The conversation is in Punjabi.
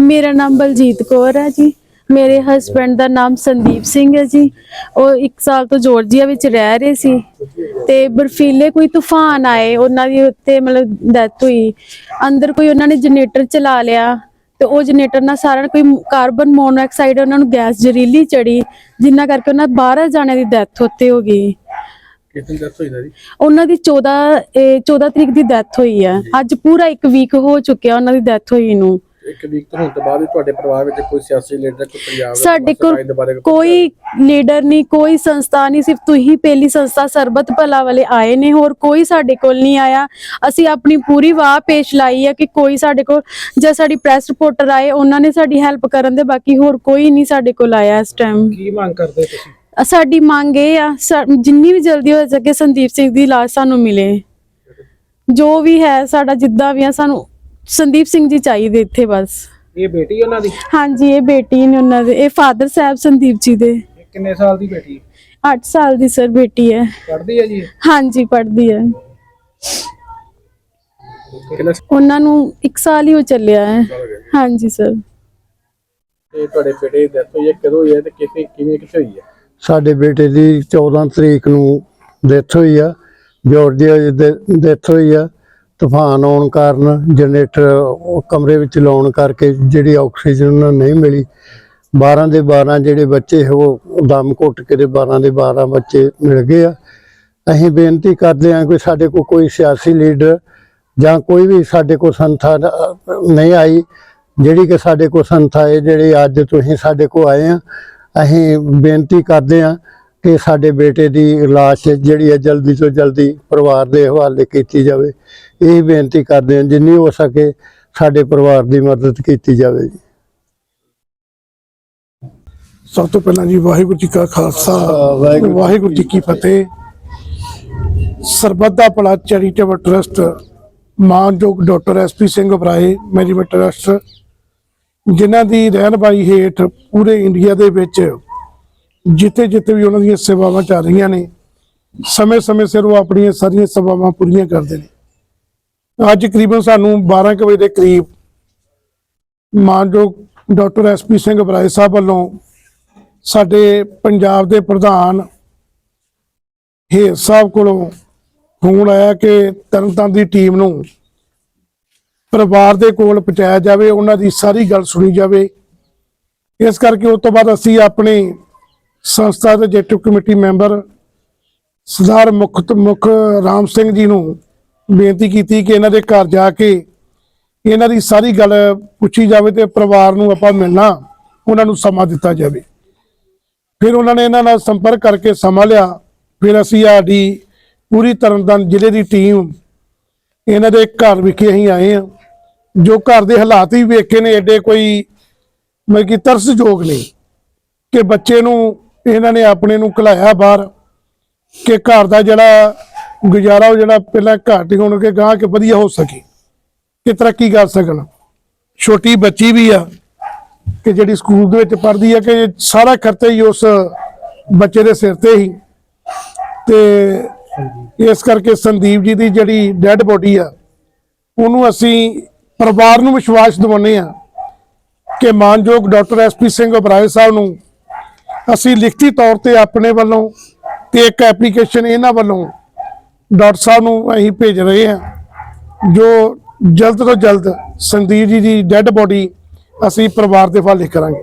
ਮੇਰਾ ਨਾਮ ਬਲਜੀਤ ਕੌਰ ਹੈ ਜੀ। ਮੇਰੇ ਹਸਬੰਡ ਦਾ ਨਾਮ ਸੰਦੀਪ ਸਿੰਘ ਹੈ ਜੀ। ਉਹ 1 ਸਾਲ ਤੋਂ ਜਾਰਜੀਆ ਵਿੱਚ ਰਹਿ ਰਹੇ ਸੀ। ਤੇ ਬਰਫੀਲੇ ਕੋਈ ਤੂਫਾਨ ਆਏ ਉਹਨਾਂ ਦੀ ਉੱਤੇ ਮਤਲਬ ਡੈਥ ਹੋਈ। ਅੰਦਰ ਕੋਈ ਉਹਨਾਂ ਨੇ ਜਨਰੇਟਰ ਚਲਾ ਲਿਆ। ਤੇ ਉਹ ਜਨਰੇਟਰ ਨਾਲ ਸਾਰਾ ਕੋਈ ਕਾਰਬਨ ਮੋਨੋਆਕਸਾਈਡ ਉਹਨਾਂ ਨੂੰ ਗੈਸ ਜ਼ਹਿਰੀਲੀ ਚੜੀ ਜਿੰਨਾ ਕਰਕੇ ਉਹਨਾਂ 12 ਜਾਣਿਆਂ ਦੀ ਡੈਥ ਉੱਤੇ ਹੋ ਗਈ। ਹੋਈ ਜੀ ਉਹਨਾਂ ਦੀ 14 ਇਹ 14 ਤਰੀਕ ਦੀ ਡੈਥ ਹੋਈ ਹੈ। ਅੱਜ ਪੂਰਾ 1 ਵੀਕ ਹੋ ਚੁੱਕਿਆ ਉਹਨਾਂ ਦੀ ਡੈਥ ਹੋਈ ਨੂੰ। ਇੱਕ ਵੀਕ ਤੋਂ ਹੋਣ ਤੋਂ ਬਾਅਦ ਵੀ ਤੁਹਾਡੇ ਪਰਿਵਾਰ ਵਿੱਚ ਕੋਈ ਸਿਆਸੀ ਲੀਡਰ ਕੋਈ ਪੰਜਾਬ ਦਾ ਸਾਡੇ ਕੋਲ ਸਫ਼ਾਈ ਦੇ ਬਾਰੇ ਕੋਈ ਲੀਡਰ ਨਹੀਂ। ਕੋਈ ਸੰਸਥਾ ਨਹੀਂ ਸਿਰਫ ਤੁਸੀਂ ਪਹਿਲੀ ਸੰਸਥਾ ਸਰਬਤ ਭਲਾ ਵਾਲੇ ਆਏ ਨੇ ਹੋਰ ਕੋਈ ਸਾਡੇ ਕੋਲ ਨਹੀਂ ਆਇਆ। ਅਸੀਂ ਆਪਣੀ ਪੂਰੀ ਵਾਹ ਪੇਸ਼ ਲਾਈ ਹੈ ਕਿ ਕੋਈ ਸਾਡੇ ਕੋਲ ਜੇ ਸਾਡੀ ਪ੍ਰੈਸ ਰਿਪੋਰਟਰ ਆਏ ਉਹਨਾਂ ਨੇ ਸਾਡੀ ਹੈਲਪ ਕਰਨ ਦੇ ਬਾਕੀ ਹੋਰ ਕੋਈ ਨਹੀਂ ਸਾਡੇ ਕੋਲ ਆਇਆ ਇਸ ਟਾਈਮ ਕੀ ਮੰਗ ਕਰਦੇ ਤੁਸੀਂ? ਸਾਡੀ ਮੰਗ ਇਹ ਆ ਸਾ- ਜਿੰਨੀ ਵੀ ਜਲਦੀ ਹੋ ਸਕੇ ਸੰਦੀਪ ਸਿੰਘ ਦੀ ਲਾਸ਼ ਸਾਨੂੰ ਮਿਲੇ। ਜੋ ਵੀ ਹੈ ਸਾਡਾ ਜਿੱਦਾਂ ਵੀ ਆ ਸਾਨੂੰ ਸੰਦੀਪ ਸਿੰਘ ਜੀ ਚਾਹੀਦੇ ਇੱਥੇ ਬਸ। ਇਹ ਬੇਟੀ ਉਹਨਾਂ ਦੀ? ਹਾਂਜੀ ਇਹ ਬੇਟੀ ਨੇ ਉਹਨਾਂ ਦੇ ਇਹ ਫਾਦਰ ਸਾਹਿਬ ਸੰਦੀਪ ਜੀ ਦੇ। ਇਹ ਕਿੰਨੇ ਸਾਲ ਦੀ ਬੇਟੀ 8 ਸਾਲ ਦੀ ਸਰ ਬੇਟੀ ਹੈ। ਪੜ੍ਹਦੀ ਹੈ ਜੀ ਹਾਂਜੀ ਪੜ੍ਹਦੀ ਹੈ। ਕਿੰਨੇ ਉਹਨਾਂ ਨੂੰ 1 ਸਾਲ ਹੀ ਹੋ ਚੱਲਿਆ ਹੈ। ਹਾਂਜੀ ਸਰ। ਇਹ ਤੁਹਾਡੇ ਬੇਟੇ ਦੀ ਡੈਥ ਹੋਈ ਹੈ ਕਦੋਂ ਹੋਈ ਹੈ ਤੇ ਕਿਵੇਂ ਕਿਵੇਂ ਕਿੱਥੇ ਹੋਈ ਹੈ? ਸਾਡੇ ਬੇਟੇ ਦੀ 14 ਤਰੀਕ ਨੂੰ ਡੈਥ ਹੋਈ ਆ। ਜਾਰਜੀਆ ਦੇ ਡੈਥ ਹੋਈ ਆ। ਤੂਫਾਨ ਆਉਣ ਕਾਰਨ ਜਨਰੇਟਰ ਕਮਰੇ ਵਿੱਚ ਲਾਉਣ ਕਰਕੇ ਜਿਹੜੀ ਆਕਸੀਜਨ ਨਹੀਂ ਮਿਲੀ। 12 ਦੇ 12 ਜਿਹੜੇ ਬੱਚੇ ਹੈ ਉਹ ਦਮ ਘੁੱਟ ਕੇ ਦੇ 12 ਦੇ 12 ਬੱਚੇ ਮਿਲ ਗਏ ਆ। ਅਸੀਂ ਬੇਨਤੀ ਕਰਦੇ ਹਾਂ ਕਿ ਸਾਡੇ ਕੋਲ ਕੋਈ ਸਿਆਸੀ ਲੀਡਰ ਜਾਂ ਕੋਈ ਵੀ ਸਾਡੇ ਕੋਲ ਸੰਸਥਾ ਨਹੀਂ ਆਈ, ਜਿਹੜੀ ਕਿ ਸਾਡੇ ਕੋਲ ਸੰਸਥਾ ਹੈ, ਜਿਹੜੀ ਅੱਜ ਤੁਸੀਂ ਸਾਡੇ ਕੋਲ ਆਏ ਆ, ਅਸੀਂ ਬੇਨਤੀ ਕਰਦੇ ਹਾਂ ਕਿ ਸਾਡੇ ਬੇਟੇ ਦੀ ਲਾਸ਼ ਜਿਹੜੀ ਹੈ ਜਲਦੀ ਤੋਂ ਜਲਦੀ ਪਰਿਵਾਰ ਦੇ ਹਵਾਲੇ ਕੀਤੀ ਜਾਵੇ। ਇਹ ਬੇਨਤੀ ਕਰਦੇ ਹਾਂ ਜਿੰਨੀ ਹੋ ਸਕੇ ਸਾਡੇ ਪਰਿਵਾਰ ਦੀ ਮਦਦ ਕੀਤੀ ਜਾਵੇ ਜੀ। ਸਭ ਤੋਂ ਪਹਿਲਾਂ ਜੀ ਵਾਹਿਗੁਰੂ ਜੀ ਕਾ ਖਾਲਸਾ ਵਾਹਿਗੁਰੂ ਜੀ ਕੀ ਫਤਿਹ। ਸਰਬੱਤ ਦਾ ਭਲਾ ਚੈਰੀਟੇਬਲ ਟਰਸਟ ਮਾਨਯੋਗ doctor SP Singh Oberoi management trust ਜਿਨ੍ਹਾਂ ਦੀ ਰਹਿਨਬਾਈ ਹੇਠ ਪੂਰੇ ਇੰਡੀਆ ਦੇ ਵਿੱਚ ਜਿੱਥੇ ਜਿੱਥੇ ਵੀ ਉਹਨਾਂ ਦੀਆਂ ਸੇਵਾਵਾਂ ਚੱਲ ਰਹੀਆਂ ਨੇ ਸਮੇਂ-ਸਮੇਂ ਸਿਰ ਉਹ ਆਪਣੀਆਂ ਸਾਰੀਆਂ ਸੇਵਾਵਾਂ ਪੂਰੀਆਂ ਕਰਦੇ ਨੇ। ਅੱਜ ਕਰੀਬਨ ਸਾਨੂੰ 12 ਕੁ ਵਜੇ ਦੇ ਕਰੀਬ ਮਾਨਯੋਗ doctor S P Singh Oberoi Sahib ਵੱਲੋਂ ਸਾਡੇ ਪੰਜਾਬ ਦੇ ਪ੍ਰਧਾਨ ਹੇਰ ਸਾਹਿਬ ਕੋਲੋਂ ਫੋਨ ਆਇਆ ਕਿ ਤਰਨਤਾਰਨ ਦੀ ਟੀਮ ਨੂੰ ਪਰਿਵਾਰ ਦੇ ਕੋਲ ਪਹੁੰਚਾਇਆ ਜਾਵੇ, ਉਹਨਾਂ ਦੀ ਸਾਰੀ ਗੱਲ ਸੁਣੀ ਜਾਵੇ। ਇਸ ਕਰਕੇ ਉਸ ਤੋਂ ਬਾਅਦ ਅਸੀਂ ਆਪਣੇ ਸੰਸਥਾ ਦੇ ਜੈਟਿਵ ਕਮੇਟੀ ਮੈਂਬਰ ਸਰਦਾਰ ਮੁਖ ਮੁਖ ਰਾਮ ਸਿੰਘ ਜੀ ਨੂੰ ਬੇਨਤੀ ਕੀਤੀ ਕਿ ਇਹਨਾਂ ਦੇ ਘਰ ਜਾ ਕੇ ਇਹਨਾਂ ਦੀ ਸਾਰੀ ਗੱਲ ਪੁੱਛੀ ਜਾਵੇ ਤੇ ਪਰਿਵਾਰ ਨੂੰ ਆਪਾਂ ਮਿਲਣਾ, ਉਹਨਾਂ ਨੂੰ ਸਮਾਂ ਦਿੱਤਾ ਜਾਵੇ। ਫਿਰ ਉਹਨਾਂ ਨੇ ਇਹਨਾਂ ਨਾਲ ਸੰਪਰਕ ਕਰਕੇ ਸਮਾਂ ਲਿਆ। ਫਿਰ ਅਸੀਂ ਸਾਡੀ ਪੂਰੀ ਤਰਨਤਾਰਨ ਜ਼ਿਲ੍ਹੇ ਦੀ ਟੀਮ ਇਹਨਾਂ ਦੇ ਘਰ ਵਿਖੇ ਅਸੀਂ ਆਏ ਆ ਜੋ ਘਰ ਦੇ ਹਾਲਾਤ ਵੀ ਵੇਖੇ ਨੇ ਐਡੇ ਕੋਈ ਮਤਲਬ ਕਿ ਤਰਸਯੋਗ ਨਹੀਂ ਕਿ ਬੱਚੇ ਨੂੰ ਇਹਨਾਂ ਨੇ ਆਪਣੇ ਨੂੰ ਘਲਾਇਆ ਬਾਹਰ ਕਿ ਘਰ ਦਾ ਜਿਹੜਾ ਗੁਜ਼ਾਰਾ ਉਹ ਜਿਹੜਾ ਪਹਿਲਾਂ ਘੱਟ ਹੀ ਹੋਣ ਕੇ ਗਾਂ ਕਿ ਵਧੀਆ ਹੋ ਸਕੇ। ਕਿ ਤਰੱਕੀ ਕਰ ਸਕਣ? ਛੋਟੀ ਬੱਚੀ ਵੀ ਆ ਕਿ ਜਿਹੜੀ ਸਕੂਲ ਦੇ ਵਿੱਚ ਪੜ੍ਹਦੀ ਆ ਕਿ ਸਾਰਾ ਖਰਚਾ ਹੀ ਉਸ ਬੱਚੇ ਦੇ ਸਿਰ ਤੇ ਹੀ। ਤੇ ਇਸ ਕਰਕੇ ਸੰਦੀਪ ਜੀ ਦੀ ਜਿਹੜੀ ਡੈੱਡ ਬੋਡੀ ਆ, ਉਹਨੂੰ ਅਸੀਂ ਪਰਿਵਾਰ ਨੂੰ ਵਿਸ਼ਵਾਸ ਦਿਵਾਉਂਦੇ ਆ ਕਿ ਮਾਨਯੋਗ ਡਾਕਟਰ ਐਸਪੀ ਸਿੰਘ ਉਬਰਾਏ ਸਾਹਿਬ ਨੂੰ ਅਸੀਂ ਲਿਖਤੀ ਤੌਰ ਤੇ ਆਪਣੇ ਵੱਲੋਂ ਤੇ ਇੱਕ ਐਪਲੀਕੇਸ਼ਨ ਇਹਨਾਂ ਵੱਲੋਂ ਡਾਕਟਰ ਸਾਹਿਬ ਨੂੰ ਅਸੀਂ ਭੇਜ ਰਹੇ ਹਾਂ, ਜੋ ਜਲਦ ਤੋਂ ਜਲਦ ਸੰਦੀਪ ਜੀ ਦੀ ਡੈੱਡ ਬੋਡੀ ਅਸੀਂ ਪਰਿਵਾਰ ਦੇ ਫਲ ਹਵਾਲੇ ਕਰਾਂਗੇ।